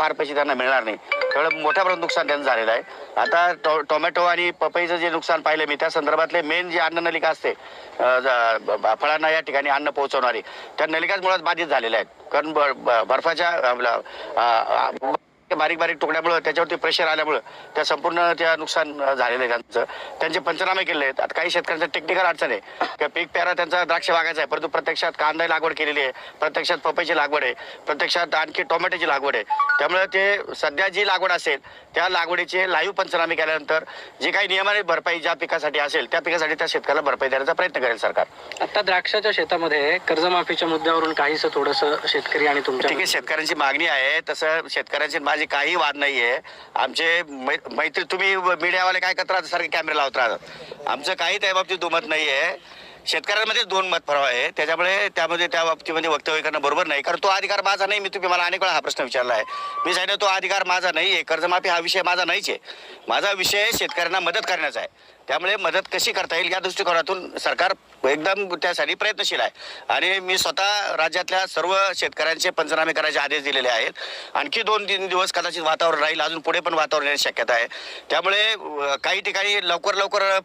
फार पैसे त्यांना मिळणार नाही. तेवढं मोठ्या प्रमाणात नुकसान त्यांचं झालेलं आहे. आता टो टोमॅटो आणि पपईचं जे नुकसान पाहिलं मी त्या संदर्भातले मेन जे अन्न नलिका असते फळांना या ठिकाणी अन्न पोहोचवणारी त्या नलिकाच मुळात बाधित झालेल्या आहेत. कारण ब- ब- बर्फाच्या बारीक बारीक तुकड्यामुळं त्याच्यावरती प्रेशर आल्यामुळं त्या संपूर्ण त्या नुकसान झालेलं आहे त्यांचं. त्यांचे पंचनामे केले आहेत. आता काही शेतकऱ्यांचं टेक्निकल अडचण आहे. की पीक पेरा त्यांचा द्राक्ष बागायचा आहे. परंतु प्रत्यक्षात कांदा लागवड केलेली आहे. प्रत्यक्षात पपईची लागवड आहे. प्रत्यक्षात आणखी टोमॅटोची लागवड आहे. त्यामुळे ते सध्या जी लागवड असेल त्या लागवडीचे लाईव्ह पंचनामे केल्यानंतर जी काही नियमाने भरपाई ज्या पिकासाठी असेल त्या पिकासाठी त्या शेतकऱ्याला भरपाई देण्याचा प्रयत्न करेल सरकार. आता द्राक्षाच्या शेतामध्ये कर्जमाफीच्या मुद्द्यावरून काहीसं थोडंसं शेतकरी आणि तुमच्या ठीक आहे शेतकऱ्यांची मागणी आहे. तसं शेतकऱ्यांची माझी काही वाद नाहीये. आमचे मै- मैत्री तुम्ही मीडियावाले काय करत राहता सारखे कॅमेरे लावत राहतात. आमचं काही त्या बाबतीत दुमत नाहीये. शेतकऱ्यांमध्ये दोन मत फरक आहे. त्याच्यामुळे त्यामध्ये त्या बाबतीमध्ये वक्तव्य करणं बरोबर नाही. कारण तो अधिकार माझा नाही. मी तुम्ही मला अनेक वेळा हा प्रश्न विचारला आहे. मी सांगितलं तो अधिकार माझा नाही आहे. कर्जमाफी हा विषय माझा नाहीच आहे. माझा विषय शेतकऱ्यांना मदत करण्याचा आहे. त्यामुळे मदत कशी करता येईल या दृष्टिकोनातून सरकार एकदम त्यासाठी प्रयत्नशील आहे. आणि मी स्वतः राज्यातल्या सर्व शेतकऱ्यांचे पंचनामे करायचे आदेश दिलेले आहेत. आणखी दोन तीन दिवस कदाचित वातावरण राहील. अजून पुढे पण वातावरण येण्याची शक्यता आहे. त्यामुळे काही ठिकाणी लवकर लवकर